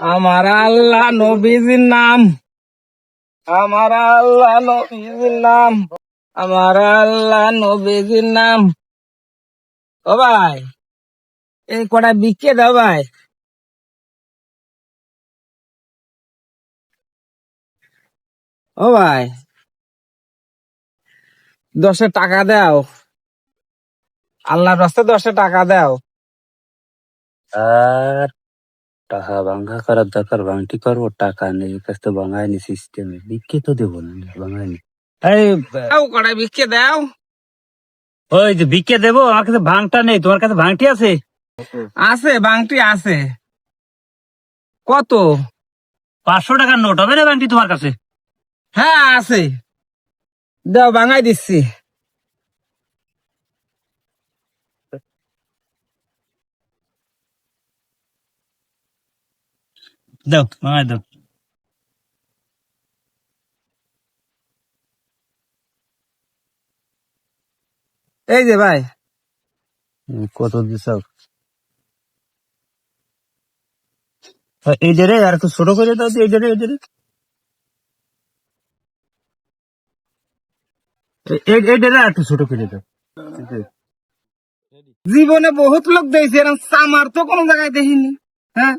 আমার আল্লাহ নবীজির নাম। আমার আল্লাহ নবীজির নাম। আমার আল্লাহ নবীজির নাম। ও ভাই, এই কটা বিকে দাও ভাই। ও ভাই, দশে টাকা দাও। আল্লাহর রাস্তায় দশে টাকা দাও। আর টাকা করার দরকার ভাঙটি করব টাকা নেই কাছ তো ভাঙায়নি সিস্টেমে বিক্রি তো দেবো না ভাঙায়নি দাও কটা বিকে দাও। ওই যে দেবো আমার কাছে ভাঙটা নেই তোমার কাছে ভাঙটি আছে? আছে আছে। কত? পাঁচশো টাকার নোট হবে না ভাঙটি তোমার কাছে? হ্যাঁ আছে। দাও বাঙাই দিচ্ছি। দাও ভাঙাই দাও এই যে ভাই। কত দিছ? এই যে রে আর একটু ছোট করে দাও এই যে রে এই যে রে। একটু ছোট করে দাও। জীবনে বহুত লোক দেখছি এরকম সামার তো কোনো জায়গায় দেখিনি হ্যাঁ?